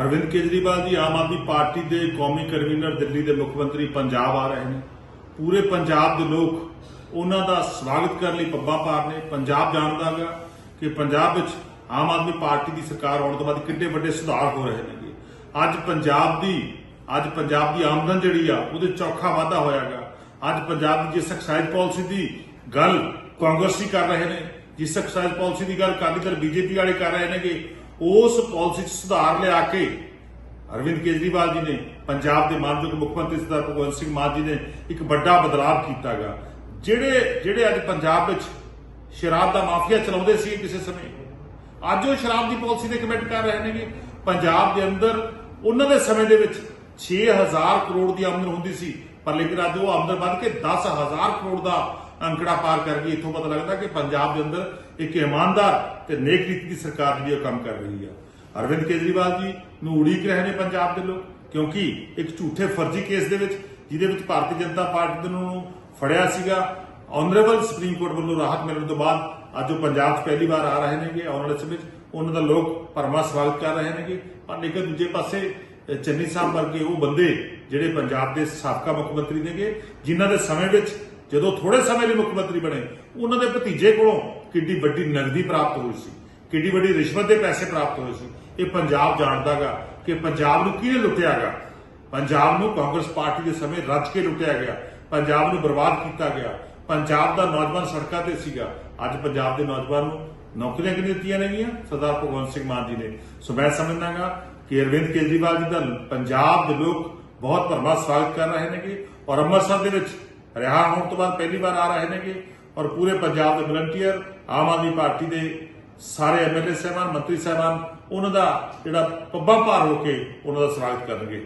ਅਰਵਿੰਦ ਕੇਜਰੀਵਾਲ ਜੀ, ਆਮ ਆਦਮੀ ਪਾਰਟੀ ਦੇ ਕੌਮੀ ਕਨਵੀਨਰ ਦਿੱਲੀ ਦੇ ਮੁੱਖ ਮੰਤਰੀ ਪੰਜਾਬ ਆ ਰਹੇ ਨੇ। ਪੂਰੇ ਪੰਜਾਬ ਦੇ ਲੋਕ ਉਹਨਾਂ ਦਾ ਸਵਾਗਤ ਕਰਨ ਲਈ ਪੱਬਾਂ ਪਾਰ ਨੇ। ਪੰਜਾਬ ਜਾਣਦਾਗਾ ਕਿ ਪੰਜਾਬ ਵਿੱਚ ਆਮ ਆਦਮੀ ਪਾਰਟੀ ਦੀ ਸਰਕਾਰ ਆਉਣ ਤੋਂ ਬਾਅਦ ਕਿੰਨੇ ਵੱਡੇ ਸੁਧਾਰ ਹੋ ਰਹੇ ਨੇਗੇ। ਅੱਜ ਪੰਜਾਬ ਦੀ, ਅੱਜ ਪੰਜਾਬ ਦੀ ਆਮਦਨ ਜਿਹੜੀ ਆ, ਉਹਦੇ ਚੌਖਾ ਵਾਧਾ ਹੋਇਆਗਾ ਅੱਜ ਪੰਜਾਬ ਦੀ ਜਿਸ ਐਕਸਾਈਜ਼ ਪਾਲਿਸੀ ਦੀ ਗੱਲ ਕਾਂਗਰਸੀ ਕਰ ਰਹੇ ਨੇ ਜਿਸ ਐਕਸਾਈਜ਼ ਪਾਲਿਸੀ ਦੀ ਗੱਲ ਅਕਾਲੀ ਦਲ ਬੀਜੇਪੀ ਵਾਲੇ ਕਰ ਰਹੇ ਨੇਗੇ। ਉਸ ਪਾਲਿਸੀ 'ਚ ਸੁਧਾਰ ਲਿਆ ਕੇ ਅਰਵਿੰਦ ਕੇਜਰੀਵਾਲ ਜੀ ਨੇ, ਪੰਜਾਬ ਦੇ ਮਾਨਯੋਗ ਮੁੱਖ ਮੰਤਰੀ ਸਰਦਾਰ ਭਗਵੰਤ ਸਿੰਘ ਮਾਨ ਜੀ ਨੇ ਇੱਕ ਵੱਡਾ ਬਦਲਾਅ ਕੀਤਾਗਾ। ਜਿਹੜੇ ਜਿਹੜੇ ਅੱਜ ਪੰਜਾਬ ਵਿੱਚ ਸ਼ਰਾਬ ਦਾ ਮਾਫੀਆ ਚਲਾਉਂਦੇ ਸੀ ਕਿਸੇ ਸਮੇਂ, ਅੱਜ ਉਹ ਸ਼ਰਾਬ ਦੀ ਪਾਲਿਸੀ ਦੇ ਕਮਿਟ ਕਰ ਰਹੇ ਨੇਗੇ। ਪੰਜਾਬ ਦੇ ਅੰਦਰ ਉਹਨਾਂ ਦੇ ਸਮੇਂ ਦੇ ਵਿੱਚ 6000 ਕਰੋੜ ਦੀ ਆਮਦਨ ਹੁੰਦੀ ਸੀ, ਪਰ ਲੇਕਿਨ ਅੱਜ ਉਹ ਆਮਦਨ ਵੱਧ ਕੇ 10000 ਕਰੋੜ ਦਾ ਅੰਕੜਾ ਪਾਰ ਕਰ ਗਈ, ਇੱਥੋਂ ਪਤਾ ਲੱਗਦਾ ਕਿ ਪੰਜਾਬ ਦੇ ਅੰਦਰ ਇੱਕ ਇਮਾਨਦਾਰ ਤੇ ਨੇਕ ਨੀਤੀ ਦੀ ਸਰਕਾਰ ਜਿਹੜੀ ਉਹ ਕੰਮ ਕਰ ਰਹੀ ਆ। ਅਰਵਿੰਦ ਕੇਜਰੀਵਾਲ ਜੀ ਨੂੰ ਉਡੀਕ ਰਹੇ ਨੇ ਪੰਜਾਬ ਦੇ ਲੋਕ, ਕਿਉਂਕਿ ਇੱਕ ਝੂਠੇ ਫਰਜ਼ੀ ਕੇਸ ਦੇ ਵਿੱਚ, ਜਿਹਦੇ ਵਿੱਚ ਭਾਰਤੀ ਜਨਤਾ ਪਾਰਟੀ ਨੂੰ ਫੜਿਆ ਸੀਗਾ ਆਨਰੇਬਲ ਸੁਪਰੀਮ ਕੋਰਟ ਵੱਲੋਂ ਰਾਹਤ ਮਿਲਣ ਤੋਂ ਬਾਅਦ ਅੱਜ ਉਹ ਪੰਜਾਬ 'ਚ ਪਹਿਲੀ ਵਾਰ ਆ ਰਹੇ ਨੇਗੇ, ਆਉਣ ਵਾਲੇ ਸਮੇਂ 'ਚ ਉਹਨਾਂ ਦਾ ਲੋਕ ਭਰਮਾ ਸਵਾਗਤ ਕਰ ਰਹੇ ਨੇਗੇ। ਪਰ ਲੇਕਿਨ ਦੂਜੇ ਪਾਸੇ ਚੰਨੀ ਸਾਹਿਬ ਵਰਗੇ ਉਹ ਬੰਦੇ ਜਿਹੜੇ ਪੰਜਾਬ ਦੇ ਸਾਬਕਾ ਮੁੱਖ ਮੰਤਰੀ ਨੇਗੇ, ਜਿਨ੍ਹਾਂ ਦੇ ਸਮੇਂ ਵਿੱਚ ਜਦੋਂ ਥੋੜੇ ਸਮੇਂ ਲਈ ਮੁੱਖ ਮੰਤਰੀ ਬਣੇ, ਉਹਨਾਂ ਦੇ ਭਤੀਜੇ ਕੋਲੋਂ ਕਿੰਨੀ ਵੱਡੀ ਨਗਦੀ ਪ੍ਰਾਪਤ ਹੋਈ ਸੀ ਕਿੰਨੀ ਵੱਡੀ ਰਿਸ਼ਵਤ ਦੇ ਪੈਸੇ ਪ੍ਰਾਪਤ ਹੋਏ ਸੀ। ਇਹ ਪੰਜਾਬ ਜਾਣਦਾਗਾ ਕਿ ਪੰਜਾਬ ਨੂੰ ਕਿਹਨੇ ਲੁੱਟਿਆਗਾ? ਪੰਜਾਬ ਨੂੰ ਕਾਂਗਰਸ ਪਾਰਟੀ ਦੇ ਸਮੇਂ ਰੱਜ ਕੇ ਲੁੱਟਿਆ ਗਿਆ। ਪੰਜਾਬ ਨੂੰ ਬਰਬਾਦ ਕੀਤਾ ਗਿਆ। ਪੰਜਾਬ ਦਾ ਨੌਜਵਾਨ ਸੜਕਾਂ ਤੇ ਸੀਗਾ। ਅੱਜ ਪੰਜਾਬ ਦੇ ਨੌਜਵਾਨ ਨੂੰ ਨੌਕਰੀਆਂ ਕਿਹਨੇ ਦਿੱਤੀਆਂ ਨੇਗੀਆਂ? ਸਰਦਾਰ ਭਗਵੰਤ ਸਿੰਘ ਮਾਨ ਜੀ ਨੇ। ਸੋ ਮੈਂ ਸਮਝਦਾਗਾ ਕਿ ਅਰਵਿੰਦ ਕੇਜਰੀਵਾਲ ਜੀ ਦਾ ਪੰਜਾਬ ਦੇ ਲੋਕ ਬਹੁਤ ਭਰਮਾ ਸਵਾਗਤ ਕਰ ਰਹੇ ਨੇਗੇ ਔਰ ਅੰਮ੍ਰਿਤਸਰ ਦੇ ਵਿੱਚ ਰਿਹਾ ਹੋਣ ਤੋਂ ਬਾਅਦ ਪਹਿਲੀ ਵਾਰ ਆ ਰਹੇ ਨੇਗੇ ਔਰ ਪੂਰੇ ਪੰਜਾਬ ਦੇ ਵਲੰਟੀਅਰ ਆਮ ਆਦਮੀ ਪਾਰਟੀ ਦੇ ਸਾਰੇ ਐਮਐਲਏ ਸਾਹਿਬਾਨ, ਮੰਤਰੀ ਸਾਹਿਬਾਨ, ਉਹਨਾਂ ਦਾ ਜਿਹੜਾ ਪੱਬਾਂ ਭਾਰ ਹੋ ਕੇ ਉਹਨਾਂ ਦਾ ਸਵਾਗਤ ਕਰਨਗੇ।